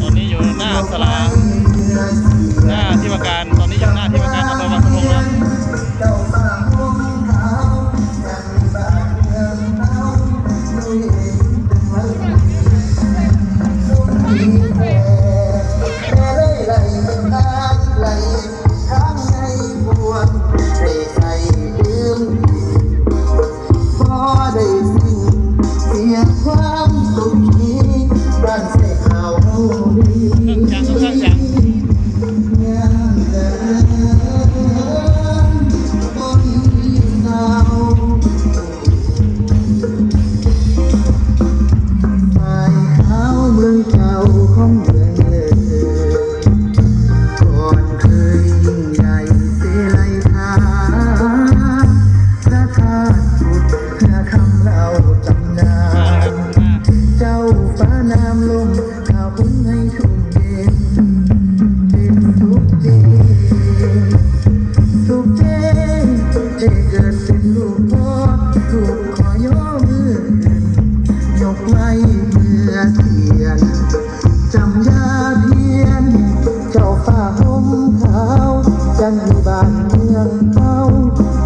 ตอนนี้อยู่หน้าสลา ความสุขนี้บ้านเสกขาวเราดีเมืองเก่าของเมือง กันบานเมืองเก่า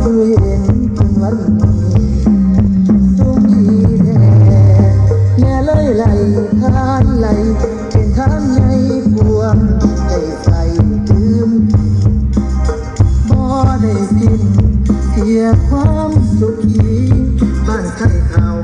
เมื่เห็นจนวันนี้ตรงที่แท้แม่เลยไหลทานไหลเป็นทานใหญ่พวงให้ใส่ดื่มบ่ได้สิ้นเสียความสุขีบ้านไข่ขาว